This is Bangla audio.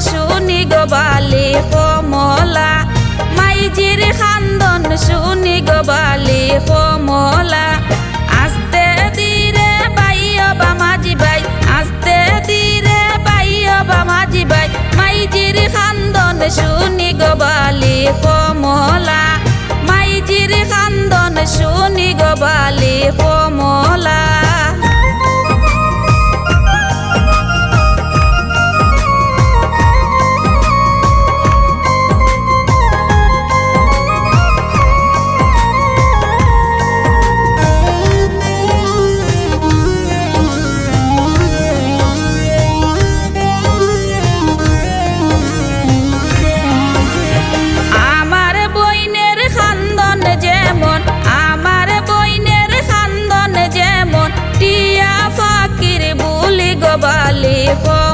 শুনি গবালে কমলা মাইজির খান্দন শুনি গবালে কমলা চলে পর